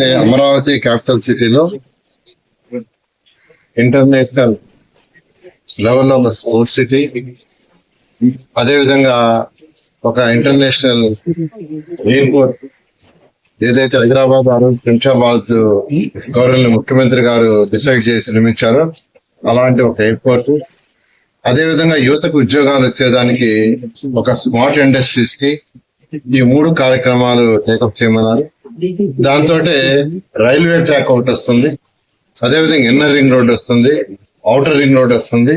Amaravati capital సిటీలో international లెవెల్లో ఒక స్పోర్ట్స్ సిటీ. అదేవిధంగా ఒక ఇంటర్నేషనల్ ఎయిర్పోర్ట్. ఏదైతే హైదరాబాద్ ఆ రోజు శంషాబాద్ గవర్నర్ ముఖ్యమంత్రి గారు డిసైడ్ చేసి నిర్మించారో అలాంటి ఒక ఎయిర్పోర్ట్. అదేవిధంగా యువతకు ఉద్యోగాలు వచ్చేదానికి ఒక స్మార్ట్ ఇండస్ట్రీస్కి ఈ మూడు కార్యక్రమాలు టేకప్ చేయమన్నారు. దాంతో రైల్వే ట్రాక్ ఒకటి వస్తుంది. అదేవిధంగా ఇన్నర్ రింగ్ రోడ్ వస్తుంది. అవుటర్ రింగ్ రోడ్ వస్తుంది.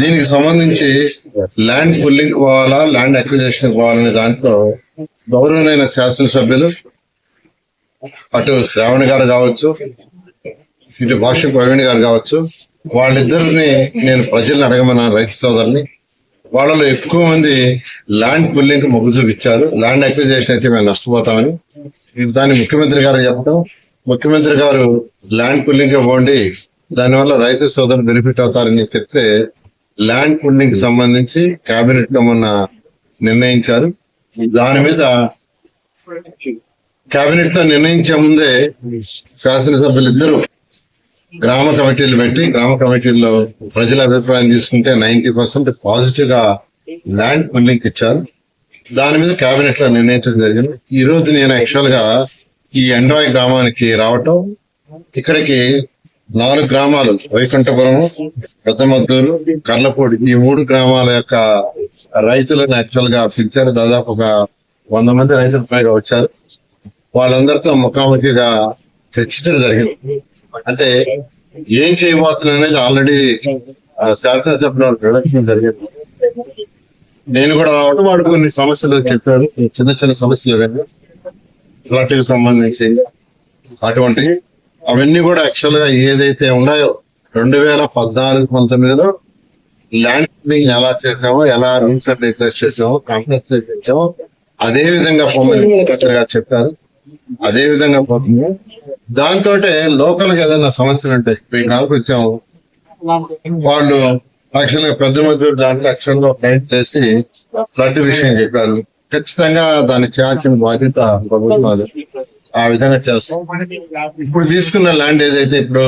దీనికి సంబంధించి ల్యాండ్ పుల్లింగ్ పోవాలా ల్యాండ్ అక్విజేషన్ పోవాలనే దాంట్లో గౌరవమైన శాసనసభ్యులు అటు శ్రావణ్ గారు కావచ్చు ఇటు భాష ప్రవీణ్ గారు కావచ్చు వాళ్ళిద్దరిని నేను ప్రజల్ని అడగమన్నాను రైతు సోదరుని వాళ్ళలో ఎక్కువ మంది ల్యాండ్ పుల్లింగ్ మొగ్గు చూపించారు. ల్యాండ్ అక్విజేషన్ అయితే మేము నష్టపోతామని. దాన్ని ముఖ్యమంత్రి గారు చెప్పడం ముఖ్యమంత్రి గారు ల్యాండ్ పుల్లింగ్ ఇవ్వండి దానివల్ల రైతు సోదరులు బెనిఫిట్ అవుతారని చెప్తే ల్యాండ్ పుల్లింగ్ సంబంధించి కేబినెట్లో మొన్న నిర్ణయించారు. దాని మీద కేబినెట్లో నిర్ణయించే ముందే శాసనసభ్యులు ఇద్దరు గ్రామ కమిటీలు పెట్టి గ్రామ కమిటీల్లో ప్రజల అభిప్రాయం తీసుకుంటే నైన్టీ పర్సెంట్ పాజిటివ్గా ల్యాండ్ పుల్లింగ్ ఇచ్చారు. దాని మీద క్యాబినెట్లో నిర్ణయించడం జరిగింది. ఈ రోజు నేను యాక్చువల్గా ఈ ఎండ్రాయ్ గ్రామానికి రావటం ఇక్కడికి నాలుగు గ్రామాలు వైకుంఠపురం పెద్దమద్దూరు కర్లపూడి ఈ మూడు గ్రామాల యొక్క రైతులను యాక్చువల్గా పిలిచారు దాదాపు ఒక వంద మంది రైతులు పైగా వచ్చారు. వాళ్ళందరితో ముఖాముఖిగా చర్చించడం జరిగింది. అంటే ఏం చేయబోతున్నా అనేది ఆల్రెడీ శాసనసభలో ప్రొడక్షన్ జరిగింది. నేను కూడా రావడం వాడు కొన్ని సమస్యలు చెప్పాడు. చిన్న చిన్న సమస్యలు కానీ వాటికి సంబంధించి అటువంటి అవన్నీ కూడా యాక్చువల్గా ఏదైతే ఉన్నాయో రెండు వేల పద్నాలుగు పంతొమ్మిదిలో ల్యాండ్ ఎలా చేసామో ఎలా రూల్స్ అండ్ రెగ్యులేషన్ చేసామో కాంప్లెక్స్ చేసామో అదే విధంగా గారు చెప్పారు. అదే విధంగా పోతుంది దాంతో లోకల్గా ఏదైనా సమస్యలు ఉంటాయి మీకు నాకు వచ్చాము. వాళ్ళు యాక్చువల్గా పెద్ద మధ్య దాంట్లో యాక్చువల్గా ఫైట్ చేసి ఫ్లడ్ విషయం చెప్పారు. ఖచ్చితంగా దాన్ని చేయాల్సిన బాధ్యత ప్రభుత్వాలు ఆ విధంగా చేస్తాం. ఇప్పుడు తీసుకున్న ల్యాండ్ ఏదైతే ఇప్పుడు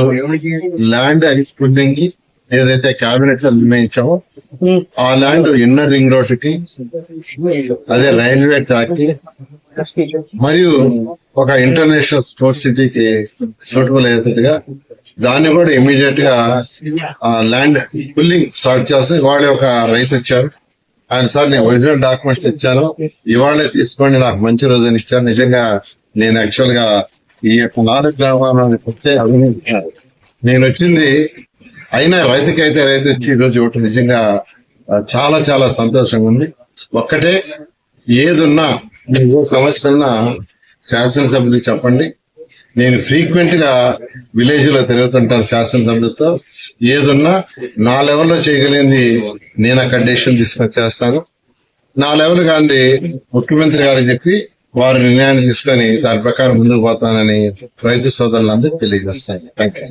ల్యాండ్ పుల్లింగ్కి ఏదైతే క్యాబినెట్లో నిర్ణయించామో ఆ ల్యాండ్ ఇన్నర్ రింగ్ రోడ్కి అదే రైల్వే ట్రాక్కి మరియు ఒక ఇంటర్నేషనల్ స్పోర్ట్స్ సిటీకి సూటబుల్ అయ్యేటట్టుగా దాన్ని కూడా ఇమీడియట్గా ఆ ల్యాండ్ పుల్లింగ్ స్టార్ట్ చేస్తే ఇవాళ ఒక రైతు వచ్చారు ఆయన సార్ నేను ఒరిజినల్ డాక్యుమెంట్స్ ఇచ్చాను. ఇవాళే తీసుకోండి నాకు మంచి రోజు అని ఇచ్చారు. నిజంగా నేను యాక్చువల్గా ఈ యొక్క నాలుగు గ్రామాలకు వచ్చే అభినందించాను. నేను వచ్చింది అయినా రైతుకైతే రైతు వచ్చి ఈ రోజు ఇవ్వటం నిజంగా చాలా చాలా సంతోషంగా ఉంది. ఒక్కటే ఏదున్నా సమస్య ఉన్నా శాసనసభ్యులకు చెప్పండి. నేను ఫ్రీక్వెంట్గా విలేజ్లో తిరుగుతుంటాను శాసనసభ్యులతో. ఏదున్నా నా లెవెల్లో చేయగలిగింది నేను అక్కడ డెసిషన్ తీసుకొని చేస్తాను. నా లెవెల్ కానీ ముఖ్యమంత్రి గారు చెప్పి వారు నిర్ణయాన్ని తీసుకొని దాని ప్రకారం ముందుకు పోతానని రైతు సోదరులందరికీ తెలియజేస్తాను. Thank you